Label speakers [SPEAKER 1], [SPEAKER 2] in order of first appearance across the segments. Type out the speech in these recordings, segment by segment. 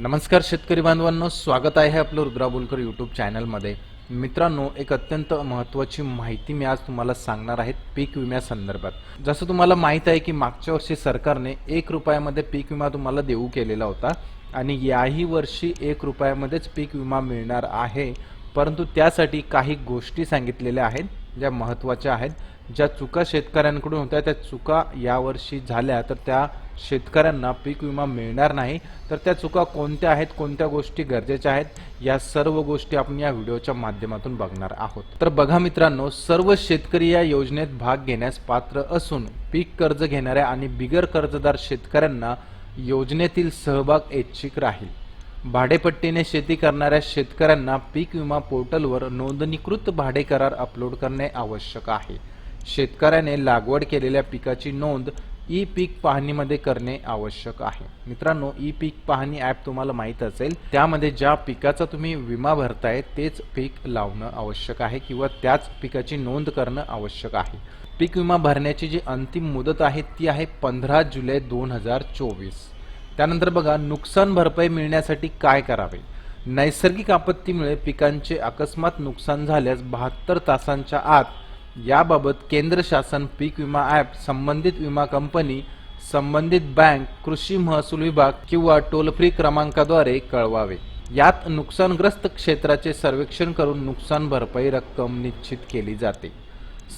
[SPEAKER 1] नमस्कार शेतकरी बांधवांनो स्वागत आहे आपलं रुद्रा बोलकर यूट्यूब चॅनलमध्ये मित्रांनो एक अत्यंत महत्त्वाची माहिती मी आज तुम्हाला सांगणार आहे पीक विम्यासंदर्भात जसं तुम्हाला माहीत आहे की मागच्या वर्षी सरकारने एक रुपयामध्ये पीक विमा तुम्हाला देऊ केलेला होता आणि याही वर्षी एक रुपयामध्येच पीक विमा मिळणार आहे. परंतु त्यासाठी काही गोष्टी सांगितलेल्या आहेत ज्या महत्त्वाच्या आहेत. ज्या चुका शेतकऱ्यांकडून होत्या त्या चुका यावर्षी झाल्या तर त्या शेतकऱ्यांना पीक विमा मिळणार नाही तर त्या चुका कोणत्या आहेत कोणत्या गोष्टी गरजेच्या आहेत या सर्व गोष्टी आपण या व्हिडिओच्या माध्यमातून बघणार आहोत. तर बघा मित्रांनो सर्व शेतकरी या योजनेत भाग घेण्यास पात्र असून पीक कर्ज घेणाऱ्या आणि बिगर कर्जदार शेतकऱ्यांना योजनेतील सहभाग ऐच्छिक राहील. भाडेपट्टीने शेती करणाऱ्या शेतकऱ्यांना पीक विमा पोर्टलवर नोंदणीकृत भाडे करार अपलोड करणे आवश्यक आहे. शेतकऱ्याने लागवड केलेल्या पिकाची नोंद ई पीक पाहणीमध्ये करणे आवश्यक आहे. मित्रांनो ई पीक पाहणी ॲप तुम्हाला माहीत असेल त्यामध्ये ज्या पिकाचा तुम्ही विमा भरताय तेच पीक लावणं आवश्यक आहे किंवा त्याच पिकाची नोंद करणं आवश्यक आहे. पीक विमा भरण्याची जी अंतिम मुदत आहे ती आहे पंधरा जुलै दोन हजार चोवीस. त्यानंतर बघा नुकसान भरपाई मिळण्यासाठी काय करावे? नैसर्गिक आपत्तीमुळे पिकांचे अकस्मात नुकसान झाल्यास बहात्तर तासांच्या आत याबाबत केंद्र शासन पीक विमा ॲप संबंधित विमा कंपनी संबंधित बँक कृषी महसूल विभाग किंवा टोल फ्री क्रमांकाद्वारे कळवावे. यात नुकसानग्रस्त क्षेत्राचे सर्वेक्षण करून नुकसान भरपाई रक्कम निश्चित केली जाते.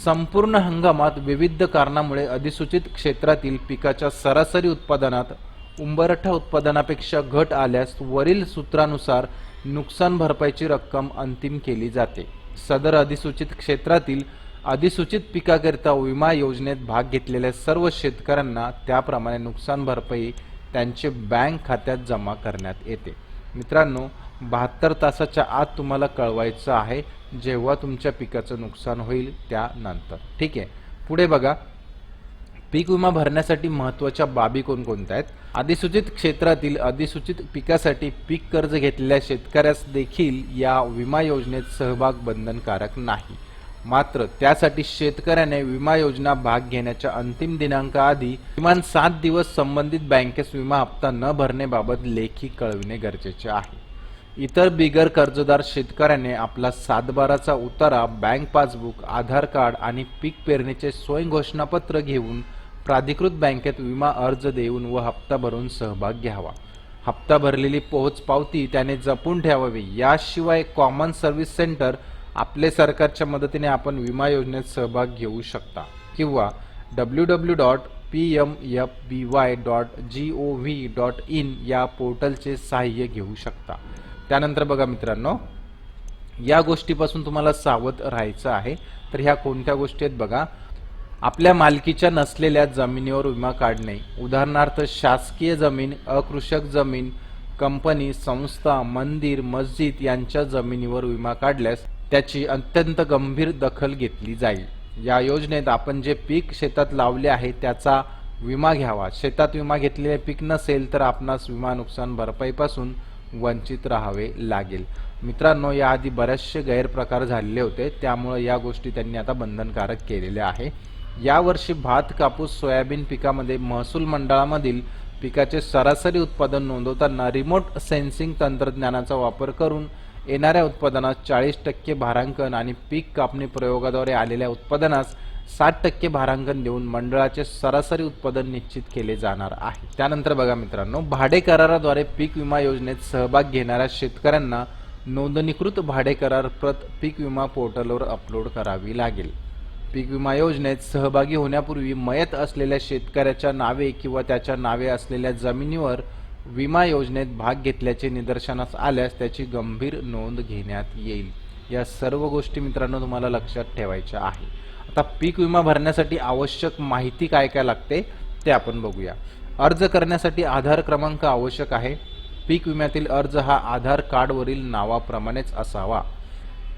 [SPEAKER 1] संपूर्ण हंगामात विविध कारणामुळे अधिसूचित क्षेत्रातील पिकाच्या सरासरी उत्पादनात उंबरठा उत्पादनापेक्षा घट आल्यास वरील सूत्रानुसार नुकसान भरपाईची रक्कम अंतिम केली जाते. सदर अधिसूचित क्षेत्रातील अधिसूचित पिकाकरिता विमा योजनेत भाग घेतलेल्या सर्व शेतकऱ्यांना त्याप्रमाणे नुकसान भरपाई त्यांचे बँक खात्यात जमा करण्यात येते. मित्रांनो बहात्तर तासाच्या आत तुम्हाला कळवायचं आहे जेव्हा तुमच्या पिकाचं नुकसान होईल त्यानंतर. ठीक आहे. पुढे बघा. पीक विमा भरण्यासाठी महत्त्वाच्या बाबी कोणकोणत्या आहेत? अधिसूचित क्षेत्रातील अधिसूचित पिकासाठी पीक कर्ज घेतलेल्या शेतकऱ्यास देखील या विमा योजनेत सहभाग बंधनकारक नाही. मात्र त्यासाठी शेतकऱ्याने विमा योजना भाग घेण्याच्या अंतिम दिनांकाआधी किमान सात दिवस संबंधित बँकेस विमा हप्ता न भरण्याबाबत लेखी कळविणे गरजेचे आहे. इतर बिगर कर्जदार शेतकऱ्याने आपला सातबाराचा उतारा बँक पासबुक आधार कार्ड आणि पीक पेरणीचे स्वयं घोषणापत्र घेऊन प्राधिकृत बँकेत विमा अर्ज देऊन व हप्ता भरून सहभाग घ्यावा. हप्ता भरलेली पोहोच पावती त्याने जपून ठेवावी. याशिवाय कॉमन सर्व्हिस सेंटर आपले सरकारच्या मदतीने आपण विमा योजनेत सहभाग घेऊ शकता. किंवा W W dot P M F B Y dot G O V dot in या पोर्टलचे सहाय्य घेऊ शकता. त्यानंतर बघा मित्रांनो या गोष्टीपासून तुम्हाला सावध राहायचं आहे. तर ह्या कोणत्या गोष्टी आहेत बघा. आपल्या मालकीच्या नसलेल्या जमिनीवर विमा काढणे. उदाहरणार्थ शासकीय जमीन अकृषक जमीन कंपनी संस्था मंदिर मस्जिद यांच्या जमिनीवर विमा काढल्यास त्याची अत्यंत गंभीर दखल घेतली जाईल. या योजनेत आपण जे पीक शेतात लावले आहे त्याचा विमा घ्यावा. शेतात विमा घेतलेले पीक नसेल तर आपणास विमा नुकसान भरपाईपासून वंचित राहावे लागेल. मित्रांनो याआधी बरेचसे गैरप्रकार झालेले होते त्यामुळे या गोष्टी त्यांनी आता बंधनकारक केलेल्या आहे. यावर्षी भात कापूस सोयाबीन पिकामध्ये महसूल मंडळामधील पिकाचे सरासरी उत्पादन नोंदवताना रिमोट सेन्सिंग तंत्रज्ञानाचा वापर करून येणाऱ्या उत्पादनास चाळीस टक्के भारांकन आणि पीक कापणी प्रयोगाद्वारे आलेल्या उत्पादनास साठ टक्के भारांकन देऊन मंडळाचे सरासरी उत्पादन निश्चित केले जाणार आहे. त्यानंतर बघा मित्रांनो भाडे कराराद्वारे पीक विमा योजनेत सहभाग घेणाऱ्या शेतकऱ्यांना नोंदणीकृत भाडे करार प्रत पीक विमा पोर्टलवर अपलोड करावी लागेल. पीक विमा योजनेत सहभागी होण्यापूर्वी मयत असलेल्या शेतकऱ्याच्या नावे किंवा त्याच्या नावे असलेल्या जमिनीवर विमा योजनेत भाग घेतल्याचे निदर्शनास आल्यास त्याची गंभीर नोंद घेण्यात येईल. या सर्व गोष्टी मित्रांनो तुम्हाला लक्षात ठेवायच्या आहे. आता पीक विमा भरण्यासाठी आवश्यक माहिती काय काय लागते ते आपण बघूया. अर्ज करण्यासाठी आधार क्रमांक आवश्यक आहे. पीक विम्यातील अर्ज हा आधार कार्डवरील नावाप्रमाणेच असावा.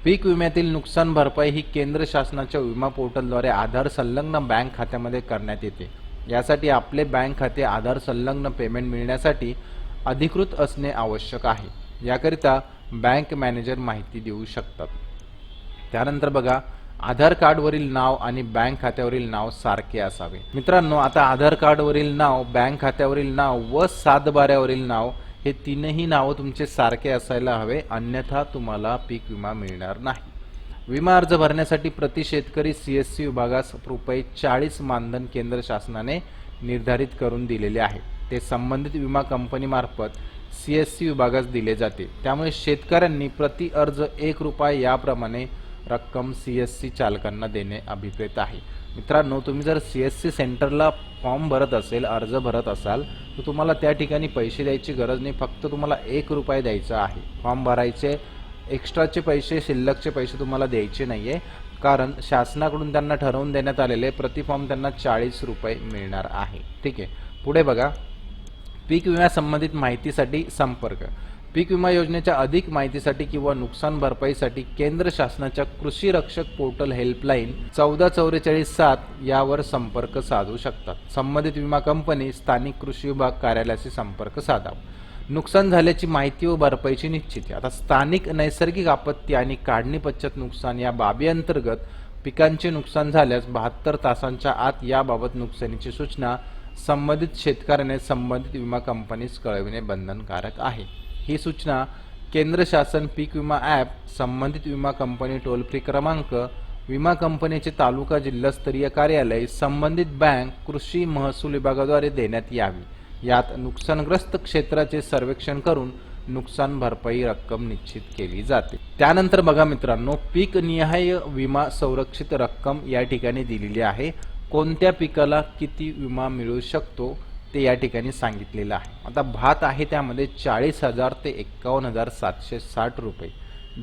[SPEAKER 1] पीक विम्यातील नुकसान भरपाई ही केंद्र शासनाच्या विमा पोर्टलद्वारे आधार संलग्न बँक खात्यामध्ये करण्यात येते. यासाठी आपले बँक खाते आधार संलग्न पेमेंट मिळण्यासाठी अधिकृत असणे आवश्यक आहे. याकरिता बँक मॅनेजर माहिती देऊ शकतात. त्यानंतर बघा आधार कार्डवरील नाव आणि बँक खात्यावरील नाव सारखे असावे. मित्रांनो आता आधार कार्डवरील नाव बँक खात्यावरील नाव व सातबाऱ्यावरील नाव हे तीनही नावं तुमचे सारखे असायला हवे अन्यथा तुम्हाला पीक विमा मिळणार नाही. विमा अर्ज भरण्यासाठी प्रति शेतकरी सी एस सी विभागास रुपये चाळीस मानधन केंद्र शासनाने निर्धारित करून दिलेले आहे. ते संबंधित विमा कंपनीमार्फत सी एस सी विभागास दिले जाते. त्यामुळे शेतकऱ्यांनी प्रति अर्ज एक रुपया याप्रमाणे रक्कम सी एस सी चालकांना देणे अभिप्रेत आहे. मित्रांनो तुम्ही जर सी एस सी सेंटरला फॉर्म भरत असेल अर्ज भरत असाल तर तुम्हाला त्या ठिकाणी पैसे द्यायची गरज नाही. फक्त तुम्हाला एक रुपये द्यायचा आहे. फॉर्म भरायचे एक्स्ट्राचे पैसे शिल्लकचे पैसे तुम्हाला द्यायचे नाही आहे कारण शासनाकडून त्यांना ठरवून देण्यात आलेले प्रतिफॉर्म त्यांना चाळीस रुपये मिळणार आहे. ठीक आहे. पुढे बघा. पीक विम्यासंबंधित माहितीसाठी संपर्क. पीक विमा योजनेच्या अधिक माहितीसाठी किंवा नुकसान भरपाईसाठी केंद्र शासनाच्या कृषी रक्षक पोर्टल हेल्पलाईन चौदा चौवेचाळीस सात यावर संपर्क साधू शकतात. संबंधित विमा कंपनी स्थानिक कृषी विभाग कार्यालयाशी संपर्क साधावा. नुकसान झाल्याची माहिती व भरपाईची निश्चिती. आता स्थानिक नैसर्गिक आपत्ती आणि काढणी पश्चात नुकसान या बाबी अंतर्गत पिकांचे नुकसान झाल्यास बहात्तर तासांच्या आत याबाबत नुकसानीची सूचना संबंधित शेतकऱ्याने संबंधित विमा कंपनीस कळविणे बंधनकारक आहे. ही सूचना केंद्र शासन पीक विमा ॲप संबंधित विमा कंपनी टोल फ्री क्रमांक विमा कंपनीचे तालुका जिल्हास्तरीय कार्यालय संबंधित बँक कृषी महसूल विभागाद्वारे देण्यात यावी. यात नुकसानग्रस्त क्षेत्राचे सर्वेक्षण करून नुकसान भरपाई रक्कम निश्चित केली जाते. त्यानंतर बघा मित्रांनो पीक निहाय विमा संरक्षित रक्कम या ठिकाणी दिलेली आहे. कोणत्या पिकाला किती विमा मिळू शकतो ते या ठिकाणी सांगितलेलं आहे. आता भात आहे त्यामध्ये चाळीस हजार ते एक्कावन्न हजार सातशे साठ रुपये.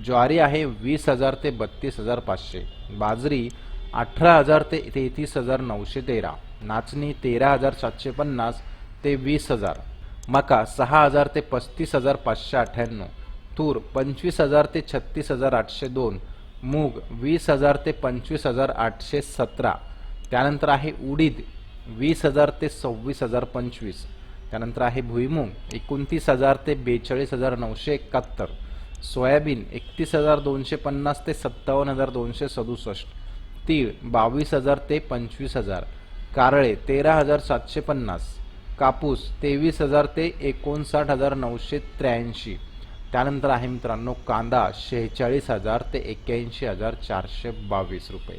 [SPEAKER 1] ज्वारी आहे वीस हजार ते बत्तीस हजार पाचशे. बाजरी अठरा हजार ते तेहतीस हजार नऊशे तेरा. नाचणी तेरा हजार सातशे पन्नास. ते वीस हजार. मका सहा हजार ते पस्तीस हजार पाचशे अठ्ठ्याण्णव. तूर पंचवीस हजार ते छत्तीस हजार आठशे दोन. मूग वीस हजार ते पंचवीस हजार आठशे सतरा. त्यानंतर आहे उडीद वीस हजार ते सव्वीस हजार पंचवीस. त्यानंतर आहे भुईमूग एकोणतीस हजार ते बेचाळीस हजार नऊशे एकाहत्तर. सोयाबीन एकतीस हजार दोनशे पन्नास ते सत्तावन्न हजार दोनशे सदुसष्ट. तीळ बावीस हजार ते पंचवीस हजार. कारळे तेरा हजार सातशे पन्नास. कापूस तेवीस हजार ते एकोणसाठ हजार नऊशे त्र्याऐंशी. त्यानंतर आहे मित्रांनो कांदा शेहेचाळीस हजार ते एक्क्याऐंशी हजार चारशे बावीस रुपये.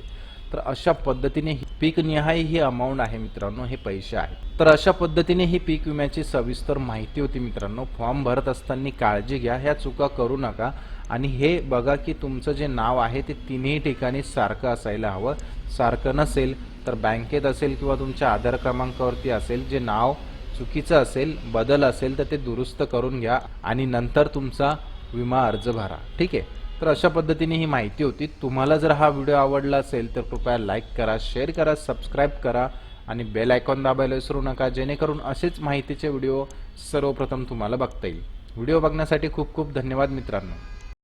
[SPEAKER 1] तर अशा पद्धतीने ही पीक निहाय ही अमाऊंट आहे मित्रांनो हे पैसे आहेत. तर अशा पद्धतीने ही पीक विम्याची सविस्तर माहिती होती मित्रांनो. फॉर्म भरत असताना काळजी घ्या ह्या चुका करू नका. आणि हे बघा की तुमचं जे नाव आहे ते तिन्ही ठिकाणी सारखं असायला हवं. सारखं नसेल तर बँकेत असेल किंवा तुमच्या आधार क्रमांकावरती असेल जे नाव चुकीचं असेल बदल असेल तर ते दुरुस्त करून घ्या आणि नंतर तुमचा विमा अर्ज भरा. ठीक आहे? तर अशा पद्धतीने ही माहिती होती. तुम्हाला जर हा व्हिडिओ आवडला असेल तर कृपया लाईक करा शेअर करा सबस्क्राईब करा आणि बेल आयकॉन दाबायला विसरू नका जेणेकरून असेच माहितीचे व्हिडिओ सर्वप्रथम तुम्हाला बघता येईल. व्हिडिओ बघण्यासाठी खूप खूप धन्यवाद मित्रांनो.